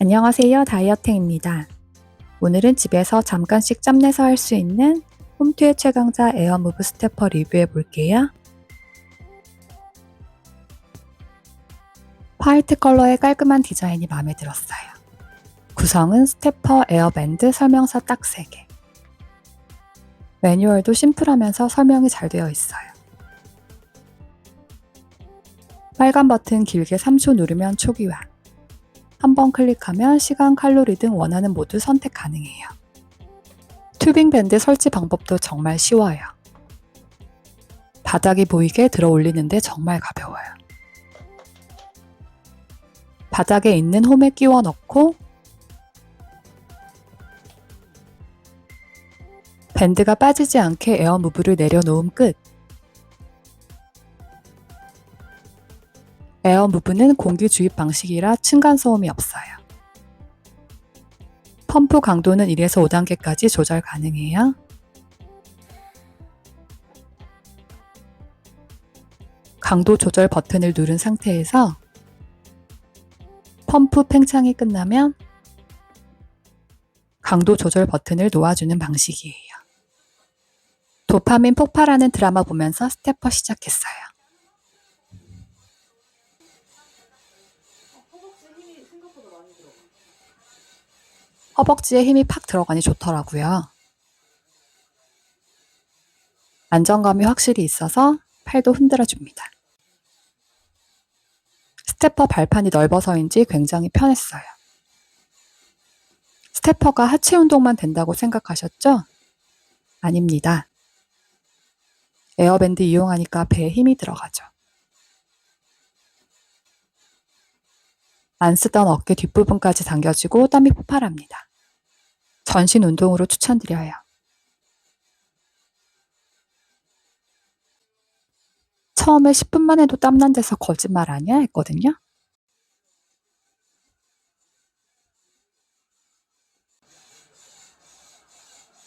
안녕하세요. 다이어트입니다. 오늘은 집에서 잠깐씩 짬내서 할 수 있는 홈트의 최강자 에어무브 스테퍼 리뷰해 볼게요. 화이트 컬러의 깔끔한 디자인이 마음에 들었어요. 구성은 스테퍼 에어밴드 설명서 딱 3개. 매뉴얼도 심플하면서 설명이 잘 되어 있어요. 빨간 버튼 길게 3초 누르면 초기화. 한번 클릭하면 시간, 칼로리 등 원하는 모두 선택 가능해요. 튜빙 밴드 설치 방법도 정말 쉬워요. 바닥이 보이게 들어 올리는데 정말 가벼워요. 바닥에 있는 홈에 끼워 넣고 밴드가 빠지지 않게 에어무브를 내려놓음 끝. 에어 무브는 공기 주입 방식이라 층간 소음이 없어요. 펌프 강도는 1에서 5단계까지 조절 가능해요. 강도 조절 버튼을 누른 상태에서 펌프 팽창이 끝나면 강도 조절 버튼을 놓아주는 방식이에요. 도파민 폭발하는 드라마 보면서 스테퍼 시작했어요. 허벅지에 힘이 팍 들어가니 좋더라고요. 안정감이 확실히 있어서 팔도 흔들어 줍니다. 스테퍼 발판이 넓어서인지 굉장히 편했어요. 스테퍼가 하체 운동만 된다고 생각하셨죠? 아닙니다. 에어밴드 이용하니까 배에 힘이 들어가죠. 안 쓰던 어깨 뒷부분까지 당겨지고 땀이 폭발합니다. 전신 운동으로 추천드려요. 처음에 10분만 해도 땀난 데서 거짓말 아니야 했거든요.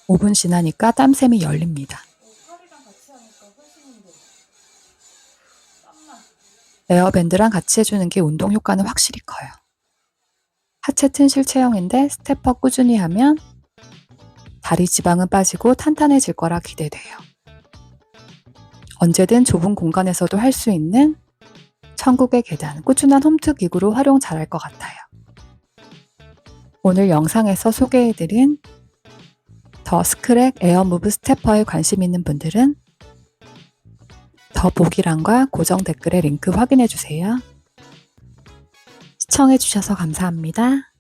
오분 지나니까 땀샘이 열립니다. 팔이랑 같이 하니까 훨씬 힘들어. 땀나. 에어밴드랑 같이 해주는 게 운동 효과는 확실히 커요. 하체 튼 실 체형인데 스테퍼 꾸준히 하면 다리 지방은 빠지고 탄탄해질 거라 기대돼요. 언제든 좁은 공간에서도 할 수 있는 천국의 계단, 꾸준한 홈트 기구로 활용 잘할 것 같아요. 오늘 영상에서 소개해드린 더 스크랙 에어무브 스테퍼에 관심 있는 분들은 더 보기란과 고정 댓글에 링크 확인해 주세요. 시청해 주셔서 감사합니다.